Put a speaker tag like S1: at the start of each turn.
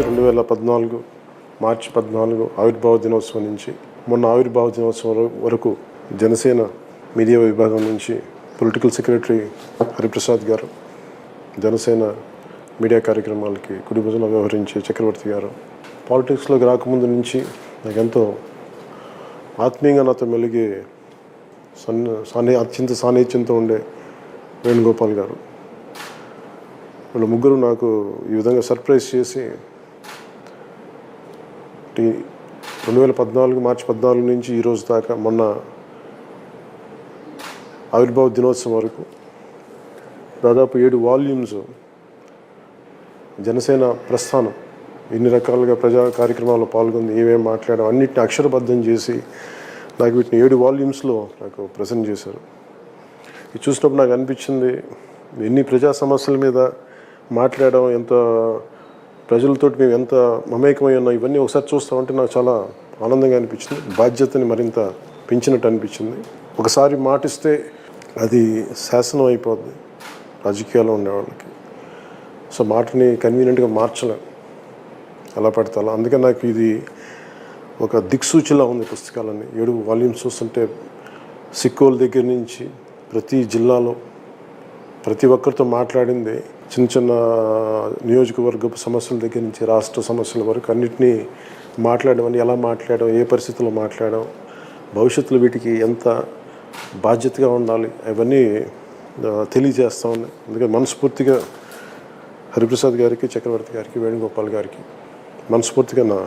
S1: రెండు వేల పద్నాలుగు మార్చి పద్నాలుగు ఆవిర్భావ దినోత్సవం నుంచి మొన్న ఆవిర్భావ దినోత్సవం వరకు జనసేన మీడియా విభాగం నుంచి పొలిటికల్ సెక్రటరీ హరిప్రసాద్ గారు జనసేన మీడియా కార్యక్రమాలకి కుడి భుజన వ్యవహరించే చక్రవర్తి గారు పాలిటిక్స్లోకి రాకముందు నుంచి నాకు ఎంతో ఆత్మీయంగా నాతో మెలిగే సన్ని సాన్ని అత్యంత సాన్నిహిత్యంతో ఉండే వేణుగోపాల్ గారు. వీళ్ళ ముగ్గురు నాకు ఈ విధంగా సర్ప్రైజ్ చేసి రెండు వేల పద్నాలుగు మార్చి పద్నాలుగు నుంచి ఈరోజు దాకా మొన్న ఆవిర్భావ దినోత్సవం వరకు దాదాపు ఏడు వాల్యూమ్స్ జనసేన ప్రస్థానం ఎన్ని రకాలుగా ప్రజా కార్యక్రమాల్లో పాల్గొంది ఏమేమి మాట్లాడడం అన్నిటిని అక్షరబద్ధం చేసి నాకు వీటిని ఏడు వాల్యూమ్స్లో నాకు ప్రజెంట్ చేశారు. ఇది చూసినప్పుడు నాకు అనిపించింది ఎన్ని ప్రజా సమస్యల మీద మాట్లాడడం ఎంత ప్రజలతో మేము ఎంత మమేకమై ఉన్నాం ఇవన్నీ ఒకసారి చూస్తామంటే నాకు చాలా ఆనందంగా అనిపించింది బాధ్యతని మరింత పెంచినట్టు అనిపించింది. ఒకసారి మాటిస్తే అది శాసనం అయిపోద్ది రాజకీయాల్లో ఉండేవాళ్ళకి సో మాటని కన్వీనియంట్గా మార్చలేం. ఎలా పెడతాలో. అందుకే నాకు ఇది ఒక దిక్సూచిలా ఉంది పుస్తకాలన్నీ. ఏడు వాల్యూమ్స్ చూస్తుంటే సిక్కోల దగ్గర నుంచి ప్రతి జిల్లాలో ప్రతి ఒక్కరితో మాట్లాడింది. చిన్న చిన్న నియోజకవర్గపు సమస్యల దగ్గర నుంచి రాష్ట్ర సమస్యల వరకు అన్నిటినీ మాట్లాడడం ఎలా మాట్లాడడం ఏ పరిస్థితుల్లో మాట్లాడడం భవిష్యత్తులో వీటికి ఎంత బాధ్యతగా ఉండాలి అవన్నీ తెలియజేస్తూ తెలియజేస్తా ఉన్నాయి అందుకే మనస్ఫూర్తిగా హరిప్రసాద్ గారికి చక్రవర్తి గారికి వేణుగోపాల్ గారికి మనస్ఫూర్తిగా నా